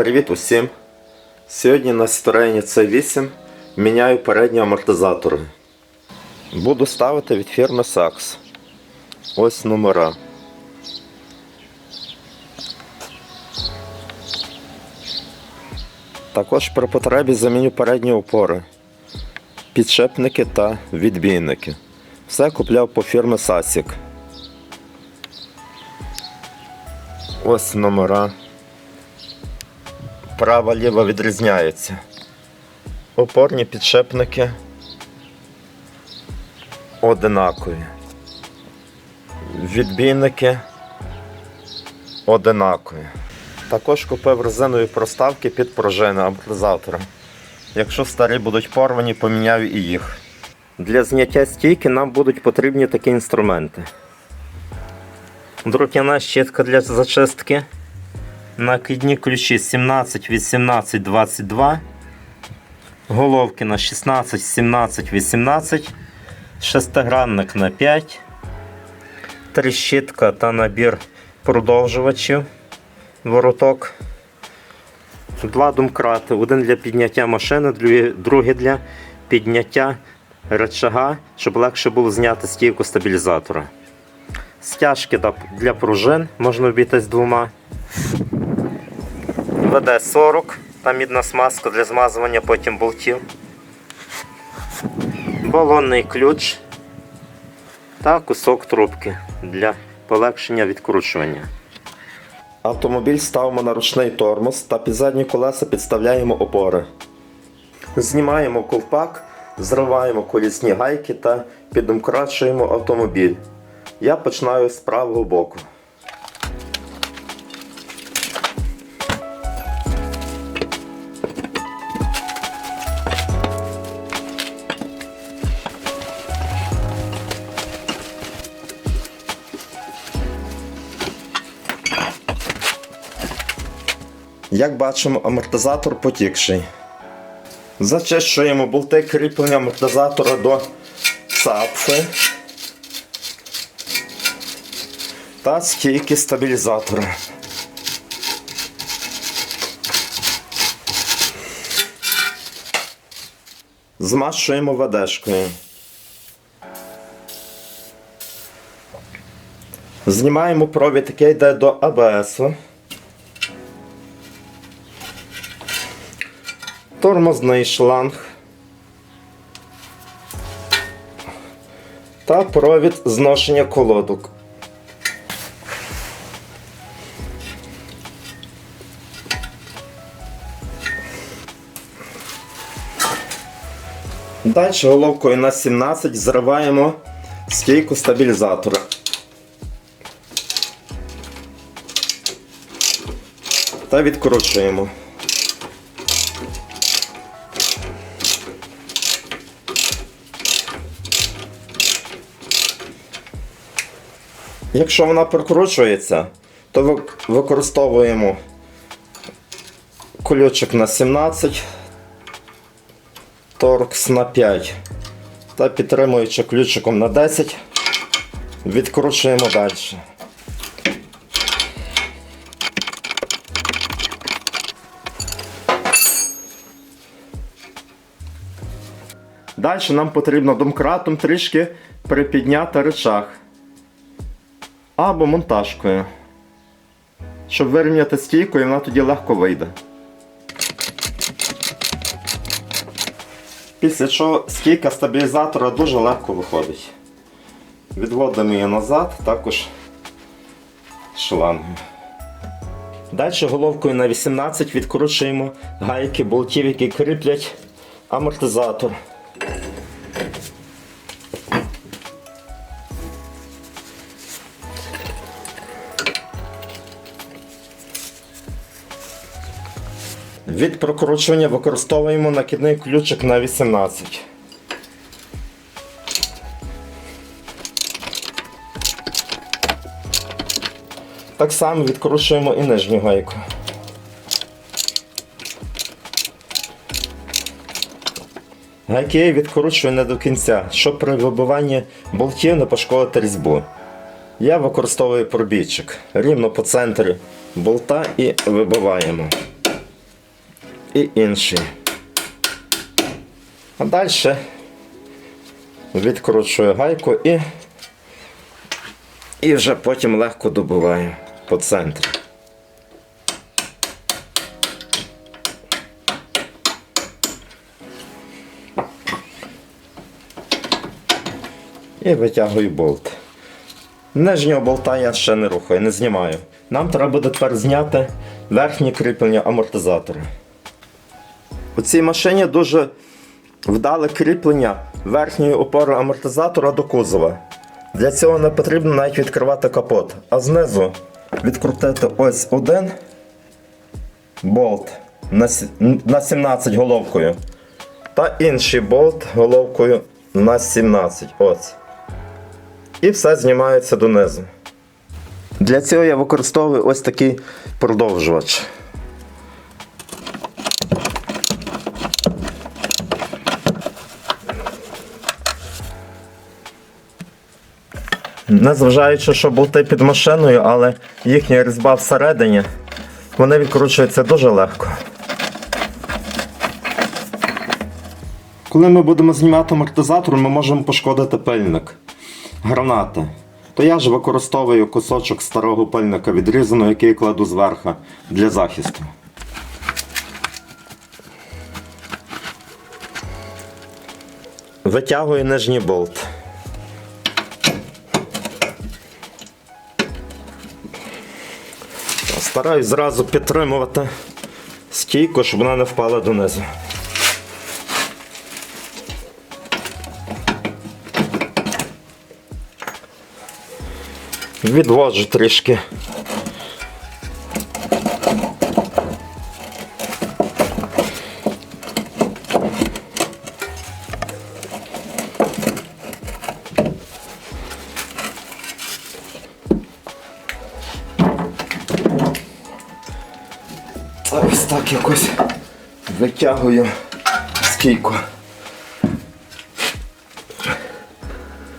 Привіт усім! Сьогодні на Citroen C8 міняю передні амортизатори. Буду ставити від фірми Saks. Ось номера. Також при потребі заміню передні опори, підшипники та відбійники. Все купляв по фірмі Sasik. Ось номера. Права ліва відрізняється. Опорні підшипники одинакові. Відбійники одинакові. Також купив резинові проставки під пружини амортизатора. Якщо старі будуть порвані, поміняю і їх. Для зняття стійки нам будуть потрібні такі інструменти. Друкяна щітка для зачистки. Накидні ключі 17, 18, 22. Головки на 16, 17, 18. Шестигранник на 5. Тріщітка та набір продовжувачів. Вороток. Два домкрати. Один для підняття машини, другий для підняття рычага, щоб легше було зняти стійку стабілізатора. Стяжки для пружин можна обійтись двома. ВД-40, там мідна смазка для змазування потім болтів. Балонний ключ та кусок трубки для полегшення відкручування. Автомобіль ставимо на ручний тормоз та під задні колеса підставляємо опори. Знімаємо ковпак, зриваємо колісні гайки та підумкрачуємо автомобіль. Я починаю з правого боку. Як бачимо, амортизатор потікший. Зачищуємо болти кріплення амортизатора до цапфи та стійки стабілізатора. Змащуємо ведешкою. Знімаємо провід, який йде до АБС. Тормозний шланг. Та провід зношення колодок. Далі головкою на 17 зриваємо стійку стабілізатора. Та відкручуємо. Якщо вона прокручується, то використовуємо ключик на 17, торкс на 5 та підтримуючи ключиком на 10, відкручуємо далі. Далі нам потрібно домкратом трішки припідняти рычаг або монтажкою, щоб вирівняти стійку і вона тоді легко вийде. Після чого стійка стабілізатора дуже легко виходить. Відводимо її назад, також шлангом. Далі головкою на 18 відкручуємо гайки болтів, які кріплять амортизатор. Від прокручування використовуємо накидний ключик на 18. Так само відкручуємо і нижню гайку. Гайки я відкручую не до кінця, щоб при вибиванні болтів не пошкодити різьбу. Я використовую пробійчик рівно по центрі болта і вибиваємо. І інший. А далі відкручую гайку і, і вже потім легко добиваю по центрі. І витягую болт. Нижнього болта я ще не рухаю, не знімаю. Нам треба буде тепер зняти верхнє кріплення амортизатора. У цій машині дуже вдале кріплення верхньої опори амортизатора до кузова. Для цього не потрібно навіть відкривати капот, а знизу відкрутити ось один болт на 17 головкою. Та інший болт головкою на 17. Ось. І все знімається донизу. Для цього я використовую ось такий продовжувач. Незважаючи, що болти під машиною, але їхня різьба всередині, вони відкручуються дуже легко. Коли ми будемо знімати амортизатор, ми можемо пошкодити пильник гранати. То я ж використовую кусочок старого пильника відрізаного, який кладу зверху для захисту. Витягую нижній болт. Стараюсь зразу підтримувати стійку, щоб вона не впала донизу. Відводжу трішки. Витягую скійку.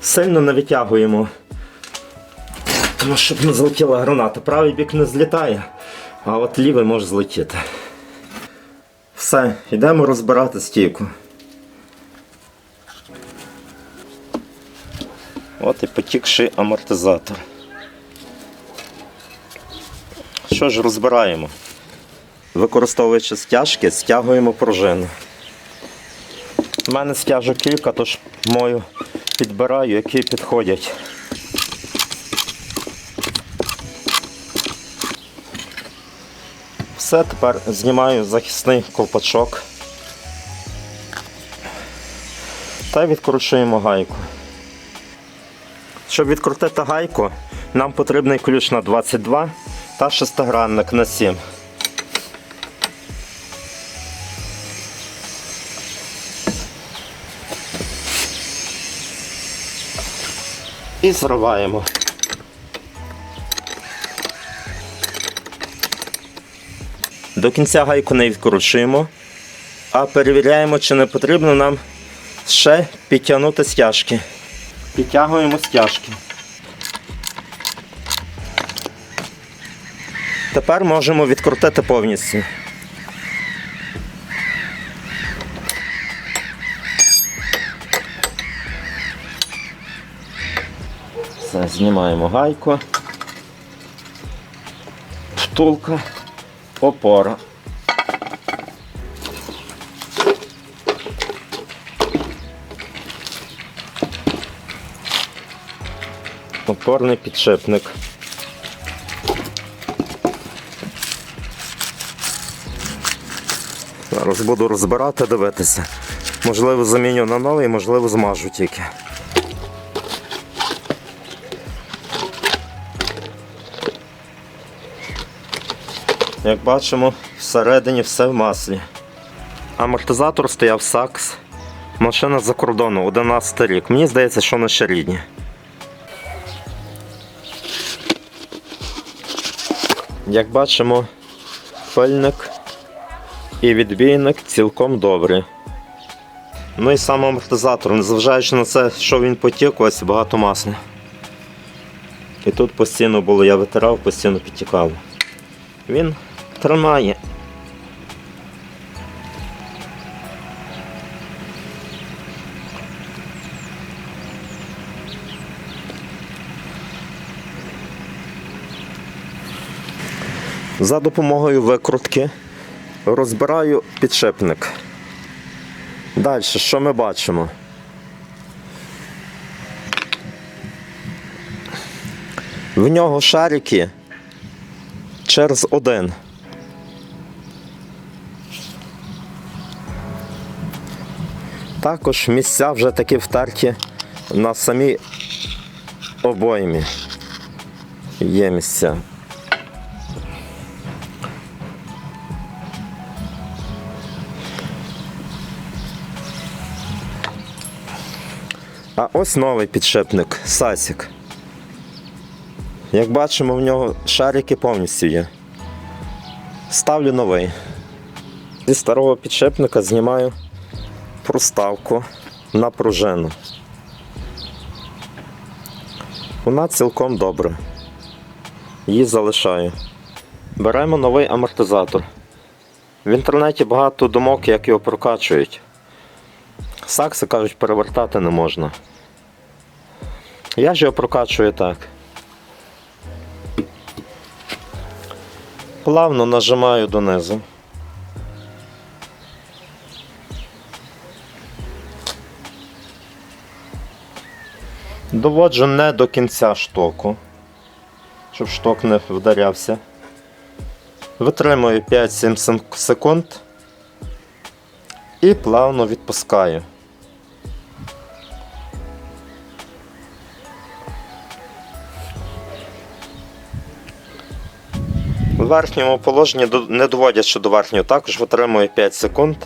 Сильно не витягуємо. Тому щоб не злетіла граната. Правий бік не злітає, а от лівий може злетіти. Все, йдемо розбирати стійку. От і потікший амортизатор. Що ж розбираємо? Використовуючи стяжки, стягуємо пружину. У мене стяжок кілька, тож мою підбираю, які підходять. Все, тепер знімаю захисний ковпачок та відкручуємо гайку. Щоб відкрутити гайку, нам потрібний ключ на 22 та шестигранник на 7. І зриваємо. До кінця гайку не відкручуємо, а перевіряємо, чи не потрібно нам ще підтягнути стяжки. Підтягуємо стяжки. Тепер можемо відкрутити повністю. Знімаємо гайку. Втулка, опора. Опорний підшипник. Зараз буду розбирати, дивитися. Можливо, заміню на новий, можливо, змажу тільки. Як бачимо, всередині все в маслі. Амортизатор стояв сакс. Машина за кордону, 11 рік. Мені здається, що вони ще рідні. Як бачимо, пильник і відбійник цілком добрі. Ну і сам амортизатор, незважаючи на це, що він потік, ось багато масла. І тут постійно було, я витирав, постійно підтікало. Він тримає. За допомогою викрутки розбираю підшипник. Далі, що ми бачимо? В нього шарики через один. Також місця вже такі втерті на самій обоймі. Є місця. А ось новий підшипник Сасік. Як бачимо, в нього шарики повністю є. Ставлю новий. Зі старого підшипника знімаю проставку на пружину. Вона цілком добра. Її залишаю. Беремо новий амортизатор. В інтернеті багато думок, як його прокачують. Сакси кажуть, перевертати не можна. Я ж його прокачую так. Плавно нажимаю донизу. Доводжу не до кінця штоку, щоб шток не вдарявся. Витримую 5-7 секунд і плавно відпускаю. В верхньому положенні не доводячи до верхнього, також витримую 5 секунд.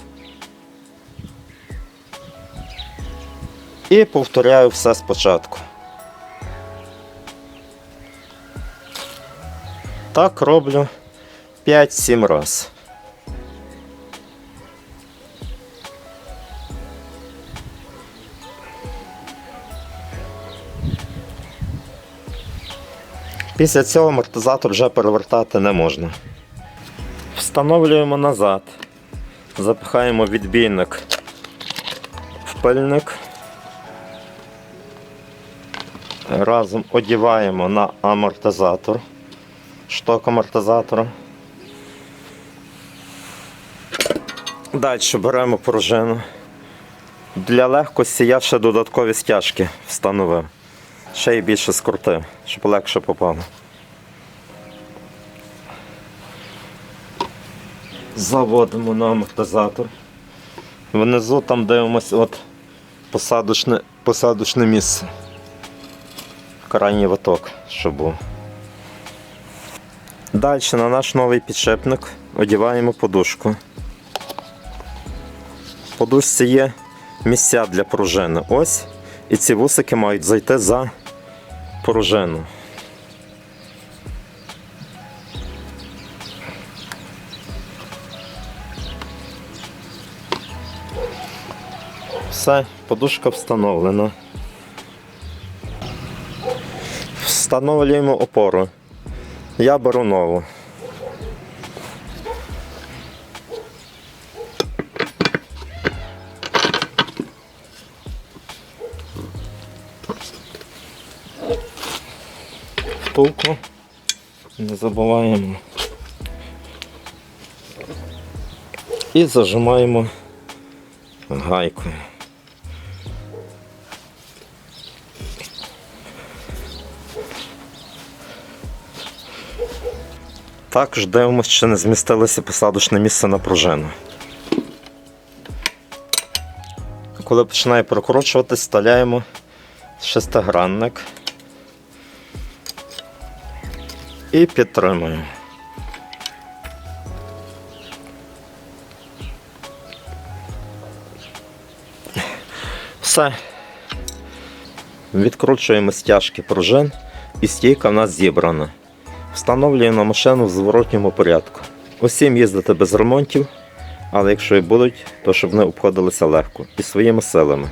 І повторяю все спочатку. Так роблю 5-7 разів. Після цього амортизатор вже перевертати не можна. Встановлюємо назад. Запихаємо відбійник в пильник. Разом одіваємо на амортизатор, шток амортизатора. Далі беремо пружину. Для легкості я ще додаткові стяжки встановив. Ще й більше скрутив, щоб легше попало. Заводимо на амортизатор. Внизу там дивимося от посадочне, посадочне місце. Крайній виток, щоб був. Далі на наш новий підшипник одіваємо подушку. В подушці є місця для пружини. Ось. І ці вусики мають зайти за пружину. Все, подушка встановлена. Встановлюємо опору. Я беру нову. Втулку. Не забуваємо. І зажимаємо гайкою. Також дивимося, чи не змістилося посадочне місце на пружину. Коли починає прокручуватись, вставляємо шестигранник і підтримуємо. Все. Відкручуємо стяжки пружин і стійка в нас зібрана. Встановлюємо машину в зворотньому порядку. Усім їздити без ремонтів, але якщо і будуть, то щоб вони обходилися легко і своїми силами.